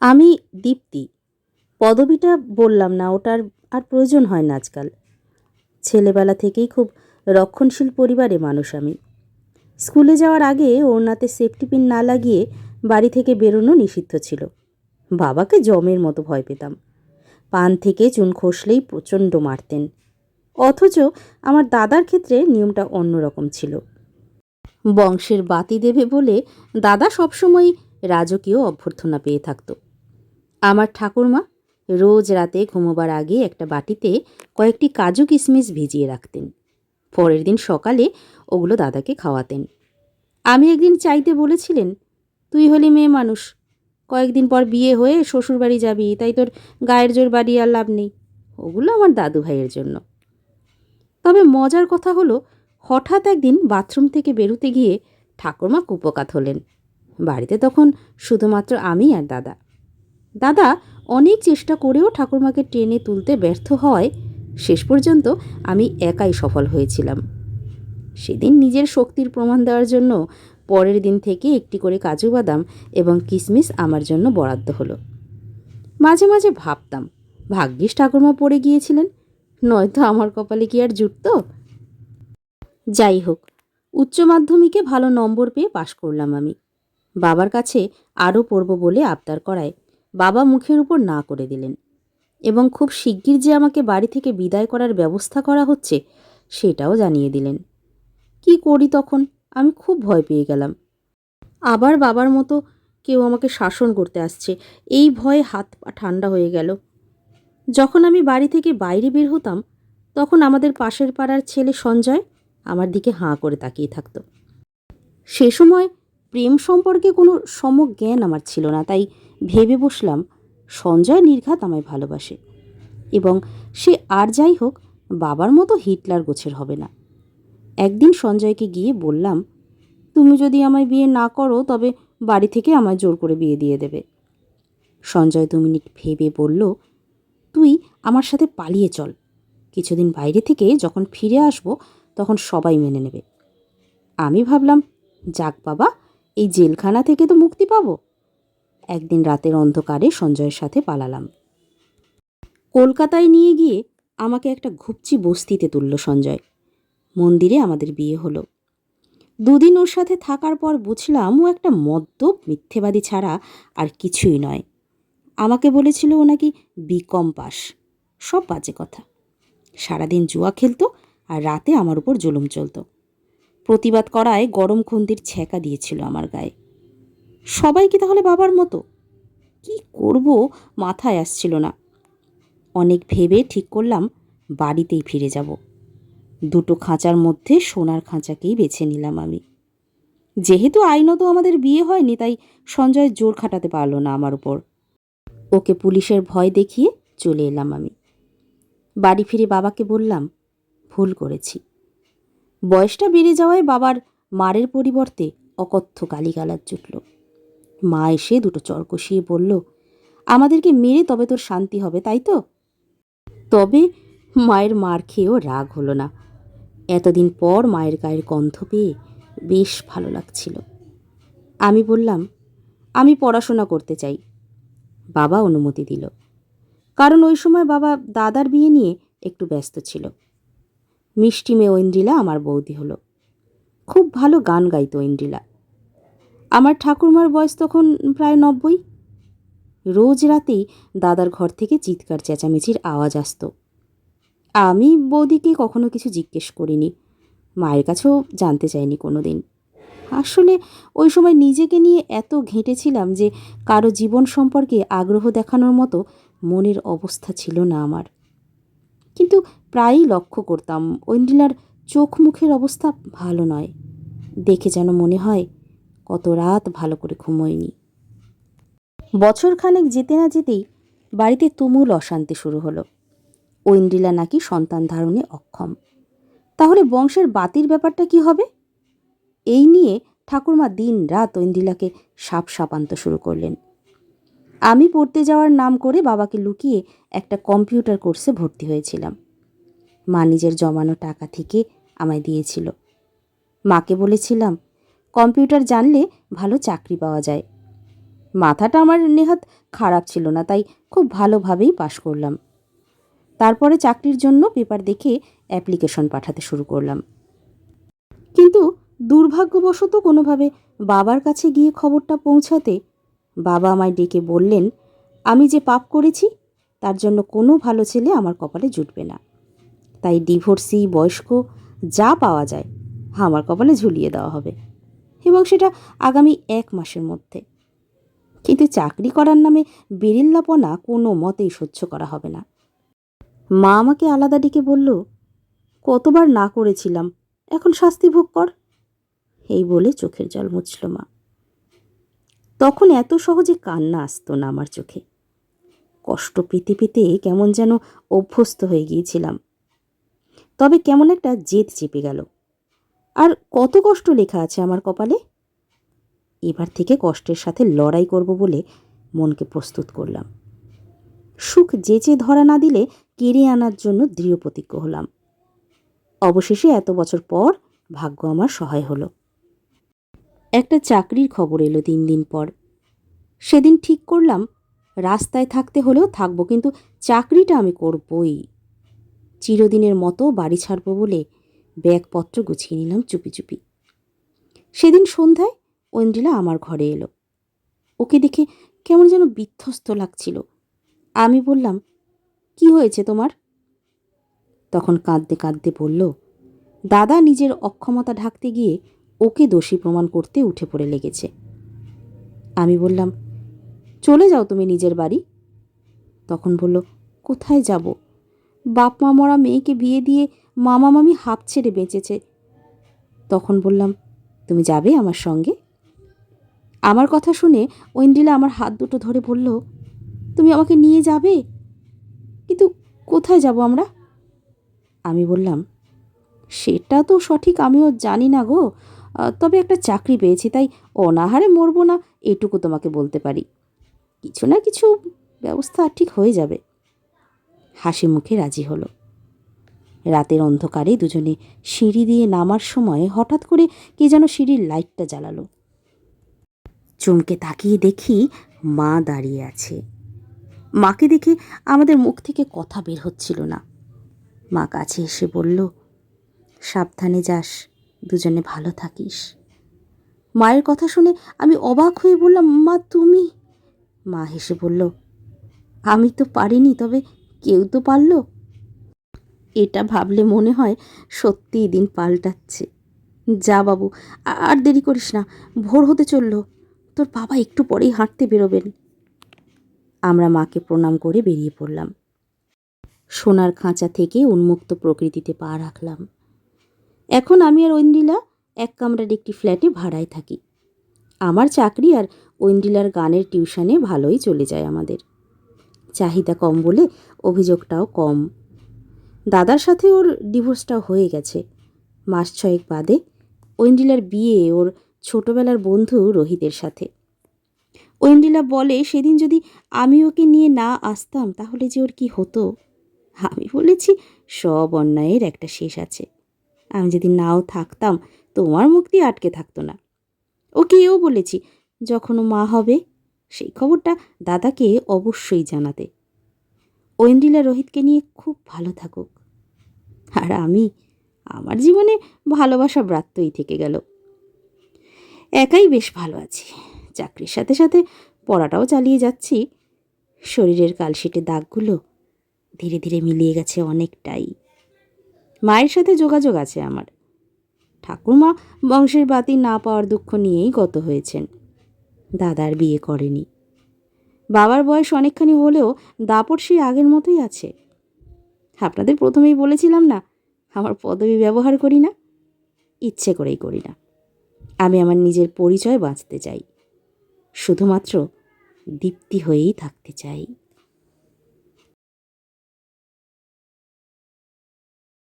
আমি দীপ্তি। পদবিটা বললাম না, ওটার আর প্রয়োজন হয় না আজকাল। ছেলেবেলা থেকেই খুব রক্ষণশীল পরিবারে মানুষ আমি। স্কুলে যাওয়ার আগে ওড়নাতে সেফটি পিন না লাগিয়ে বাড়ি থেকে বেরোনো নিষিদ্ধ ছিল। বাবাকে জমের মতো ভয় পেতাম। পান থেকে চুন খসলেই প্রচণ্ড মারতেন। অথচ আমার দাদার ক্ষেত্রে নিয়মটা অন্যরকম ছিল। বংশের বাতি দেবে বলে দাদা সবসময় রাজকীয় অভ্যর্থনা পেয়ে থাকতো। আমার ঠাকুরমা রোজ রাতে ঘুমোবার আগে একটা বাটিতে কয়েকটি কাজু কিশমিশ ভিজিয়ে রাখতেন। পরের দিন সকালে ওগুলো দাদাকে খাওয়াতেন। আমি একদিন চাইতে বলেছিলেন, তুই হলি মেয়ে মানুষ, কয়েকদিন পর বিয়ে হয়ে শ্বশুরবাড়ি যাবি, তাই তোর গায়ের জোর বাড়ি আর লাভ নেই। ওগুলো আমার দাদু ভাইয়ের জন্য। তবে মজার কথা হলো, হঠাৎ একদিন বাথরুম থেকে বেরোতে গিয়ে ঠাকুরমা কুপকাত হলেন। বাড়িতে তখন শুধুমাত্র আমি আর দাদা। দাদা অনেক চেষ্টা করেও ঠাকুরমাকে টেনে তুলতে ব্যর্থ হওয়ায় শেষ পর্যন্ত আমি একাই সফল হয়েছিলাম। সেদিন নিজের শক্তির প্রমাণ দেওয়ার জন্য পরের দিন থেকে একটি করে কাজু বাদাম এবং কিশমিশ আমার জন্য বরাদ্দ হলো। মাঝে মাঝে ভাবতাম, ভাগ্যিস ঠাকুরমা পড়ে গিয়েছিলেন, নয়তো আমার কপালে কি আর জুটতো? যাই হোক উচ্চ মাধ্যমিকে ভালো নম্বর পেয়ে পাশ করলাম আমি। বাবার কাছে আরও পড়ব বলে আবদার করায় বাবা মুখের উপর না করে দিলেন এবং খুব শিগগির যে আমাকে বাড়ি থেকে বিদায় করার ব্যবস্থা করা হচ্ছে সেটাও জানিয়ে দিলেন। কি করি তখন? আমি খুব ভয় পেয়ে গেলাম। আবার বাবার মতো কেউ আমাকে শাসন করতে আসছে। এই ভয়ে হাত পা ঠান্ডা হয়ে গেল। যখন আমি বাড়ি থেকে বাইরে বের হতাম, তখন আমাদের পাশের পাড়ার ছেলে সঞ্জয় আমার দিকে হাঁ করে তাকিয়ে থাকতো। সে সময় প্রেম সম্পর্কে কোনো সমক জ্ঞান আমার ছিল না, তাই ভেবে বসলাম, সঞ্জয় নির্ঘাত আমায় ভালোবাসে এবং সে আর যাই হোক, বাবার মতো হিটলার গোছের হবে না। একদিন সঞ্জয়কে গিয়ে বললাম, তুমি যদি আমায় বিয়ে না করো, তবে বাড়ি থেকে আমায় জোর করে বিয়ে দিয়ে দেবে। সঞ্জয় দু মিনিট ভেবে বলল, তুই আমার সাথে পালিয়ে চল। কিছুদিন বাইরে থেকে যখন ফিরে আসব, তখন সবাই মেনে নেবে। আমি ভাবলাম, যাক বাবা, এই জেলখানা থেকে তো মুক্তি পাবো। একদিন রাতের অন্ধকারে সঞ্জয়ের সাথে পালালাম। কলকাতায় নিয়ে গিয়ে আমাকে একটা ঘুপচি বস্তিতে তুলল সঞ্জয়। মন্দিরে আমাদের বিয়ে হলো। দুদিন ওর সাথে থাকার পর বুঝলাম ও একটা মদ্যপ মিথ্যেবাদী ছাড়া আর কিছুই নয়। আমাকে বলেছিল ও নাকি বিকম পাস সব বাজে কথা। সারাদিন জুয়া খেলতো আর রাতে আমার উপর জুলুম চলতো। প্রতিবাদ করায় গরম খুন্দির ছ্যাঁকা দিয়েছিল আমার গায়ে। সবাই কি তাহলে বাবার মতো। কি করব মাথায় আসছিল না। অনেক ভেবে ঠিক করলাম বাড়িতেই ফিরে যাব। দুটো খাঁচার মধ্যে সোনার খাঁচাকেই বেছে নিলাম আমি। যেহেতু আইনত আমাদের বিয়ে হয়নি, তাই সঞ্জয় জোর খাটাতে পারল না আমার উপর। ওকে পুলিশের ভয় দেখিয়ে চলে এলাম আমি। বাড়ি ফিরে বাবাকে বললাম, ভুল করেছি। বয়সটা বেড়ে যাওয়ায় বাবার মারের পরিবর্তে অকথ্য গালিগালাজ জুটল। মা এসে দুটো চর কষিয়ে বলল, আমাদেরকে মেরে তবে তোর শান্তি হবে, তাই তো? তবে মায়ের মার খেয়েও রাগ হলো না। এতদিন পর মায়ের গায়ের গন্ধ পেয়ে বেশ ভালো লাগছিল। আমি বললাম, আমি পড়াশোনা করতে চাই। বাবা অনুমতি দিল। কারণ ওই সময় বাবা দাদার বিয়ে নিয়ে একটু ব্যস্ত ছিল। মিষ্টি মেয়ে ঐন্দ্রিলা আমার বৌদি হলো। খুব ভালো গান গাইত ঐন্দ্রিলা আমার ঠাকুরমার বয়স তখন প্রায় নব্বই। রোজ রাতেই দাদার ঘর থেকে চিৎকার, চেঁচামেচির আওয়াজ আসতো। আমি বৌদিকে কখনো কিছু জিজ্ঞেস করিনি। মায়ের কাছেও জানতে চাইনি কোনো দিন আসলে ওই সময় নিজেকে নিয়ে এত ঘেঁটেছিলাম যে কারও জীবন সম্পর্কে আগ্রহ দেখানোর মতো মনের অবস্থা ছিল না আমার। কিন্তু প্রায়ই লক্ষ্য করতাম, ঐন্দ্রিলার চোখ মুখের অবস্থা ভালো নয়। দেখে যেন মনে হয় কত রাত ভালো করে ঘুমোয়নি। বছরখানেক যেতে না যেতেই বাড়িতে তুমুল অশান্তি শুরু হলো। ঐন্দ্রিলা নাকি সন্তান ধারণে অক্ষম। তাহলে বংশের বাতির ব্যাপারটা কি হবে? এই নিয়ে ঠাকুরমা দিন রাত ঐন্দ্রিলাকে সাপ সাপান্ত শুরু করলেন। আমি পড়তে যাওয়ার নাম করে বাবাকে লুকিয়ে একটা কম্পিউটার কোর্সে ভর্তি হয়েছিলাম। মা নিজের জমানো টাকা থেকে আমায় দিয়েছিল। মাকে বলেছিলাম কম্পিউটার জানলে ভালো চাকরি পাওয়া যায়। মাথাটা আমার নেহাত খারাপ ছিল না, তাই খুব ভালোভাবেই পাশ করলাম। তারপরে চাকরির জন্য পেপার দেখে অ্যাপ্লিকেশন পাঠাতে শুরু করলাম। কিন্তু দুর্ভাগ্যবশত কোনোভাবে বাবার কাছে গিয়ে খবরটা পৌঁছাতে বাবা আমায় ডেকে বললেন, আমি যে পাপ করেছি, তার জন্য কোনো ভালো ছেলে আমার কপালে জুটবে না। তাই ডিভোর্সি, বয়স্ক, যা পাওয়া যায়, আমার কপালে ঝুলিয়ে দেওয়া হবে। এবং সেটা আগামী এক মাসের মধ্যে। কিন্তু চাকরি করার নামে বেরিল্লাপনা কোনো মতেই সহ্য করা হবে না। মা আমাকে আলাদা ডেকে বলল, কতবার না করেছিলাম, এখন শাস্তি ভোগ কর। এই বলে চোখের জল মুছল মা। তখন এত সহজে কান্না আসতো না আমার চোখে। কষ্ট পেতে পেতে কেমন যেন অভ্যস্ত হয়ে গিয়েছিলাম। তবে কেমন একটা জেদ চেপে গেল। আর কত কষ্ট লেখা আছে আমার কপালে? এবার থেকে কষ্টের সাথে লড়াই করব বলে মনকে প্রস্তুত করলাম। সুখ যেচে ধরা না দিলে কেড়ে আনার জন্য দৃঢ় প্রতিজ্ঞ হলাম। অবশেষে এত বছর পর ভাগ্য আমার সহায় হলো। একটা চাকরির খবর এলো তিন দিন পর। সেদিন ঠিক করলাম, রাস্তায় থাকতে হলেও থাকব, কিন্তু চাকরিটা আমি করবই। চিরদিনের মতো বাড়ি ছাড়বো বলে ব্যাগপত্র গুছিয়ে নিলাম চুপি চুপি। সেদিন সন্ধ্যায় ঐন্দ্রিলা আমার ঘরে এলো। ওকে দেখে কেমন যেন বিধ্বস্ত লাগছিল। আমি বললাম, কি হয়েছে তোমার? তখন কাঁদতে কাঁদতে বলল, দাদা নিজের অক্ষমতা ঢাকতে গিয়ে ওকে দোষী প্রমাণ করতে উঠে পড়ে লেগেছে। আমি বললাম, চলে যাও তুমি নিজের বাড়ি। তখন বলল, কোথায় যাব? বাপ মা মরা মেয়েকে বিয়ে দিয়ে মামা মামি হাঁপ ছেড়ে বেঁচেছে। তখন বললাম, তুমি যাবে আমার সঙ্গে? আমার কথা শুনে ঐন্দ্রিলা আমার হাত দুটো ধরে বলল, তুমি আমাকে নিয়ে যাবে? কিন্তু কোথায় যাব আমরা? আমি বললাম, সেটা তো সঠিক, আমিও জানি না গো। তবে একটা চাকরি পেয়েছি, তাই অনাহারে মরবো না, এটুকু তোমাকে বলতে পারি। কিছু না কিছু ব্যবস্থা ঠিক হয়ে যাবে। হাসি মুখে রাজি হলো। রাতের অন্ধকারে দুজনে সিঁড়ি দিয়ে নামার সময় হঠাৎ করে কে যেন সিঁড়ির লাইটটা জ্বালালো। চমকে তাকিয়ে দেখি মা দাঁড়িয়ে আছে। মাকে দেখে আমাদের মুখ থেকে কথা বের হচ্ছিল না। মা কাছে এসে বলল, সাবধানে যাস, দুজনে ভালো থাকিস। মায়ের কথা শুনে আমি অবাক হয়ে বললাম, মা, তুমি? মা হেসে বলল, আমি তো পারিনি, তবে কেউ তো পারল? এটা ভাবলে মনে হয় সত্যিই দিন পাল্টাচ্ছে। যা বাবু আর দেরি করিস না, ভোর হতে চলল। তোর বাবা একটু পরেই হাঁটতে বেরোবেন। আমরা মাকে প্রণাম করে বেরিয়ে পড়লাম। সোনার খাঁচা থেকে উন্মুক্ত প্রকৃতিতে পা রাখলাম। এখন আমি আর ঐন্দ্রিলা এক কামরার একটি ফ্ল্যাটে ভাড়ায় থাকি। আমার চাকরি আর ঐন্দ্রিলার গানের টিউশনে ভালোই চলে যায় আমাদের। চাহিদা কম বলে অভিযোগটাও কম। দাদার সাথে ওর ডিভোর্সটাও হয়ে গেছে। মাস ছয়েক বাদে ঐন্দ্রিলার বিয়ে ওর ছোটবেলার বন্ধু রোহিতের সাথে। ঐন্দ্রিলা বলে, সেদিন যদি আমি ওকে নিয়ে না আসতাম, তাহলে যে ওর কি হতো? আমি বলেছি, সব অন্যায়ের একটা শেষ আছে। আমি যদি নাও থাকতাম, তোমার মুক্তি আটকে থাকতো না। ওকেও বলেছি, যখন মা হবে সেই খবরটা দাদাকে অবশ্যই জানাতে। ঐন্দ্রিলা রোহিতকে নিয়ে খুব ভালো থাকুক। আর আমি, আমার জীবনে ভালোবাসা ব্রাত্যই থেকে গেল। একাই বেশ ভালো আছি। চাকরির সাথে সাথে পড়াটাও চালিয়ে যাচ্ছি। শরীরের কালশিটে দাগগুলো ধীরে ধীরে মিলিয়ে গেছে অনেকটাই। মায়ের সাথে যোগাযোগ আছে আমার। ঠাকুরমা বংশের বাতি না পাওয়ার দুঃখ নিয়েই গত হয়েছেন। দাদার বিয়ে করেনি। বাবার বয়স অনেকখানি হলেও দাপট সেই আগের মতোই আছে। আপনাদের প্রথমেই বলেছিলাম না, আমার পদবি ব্যবহার করি না, ইচ্ছে করেই করি না। আমি আমার নিজের পরিচয় বাঁচতে চাই, শুধুমাত্র দীপ্তি হয়েই থাকতে চাই।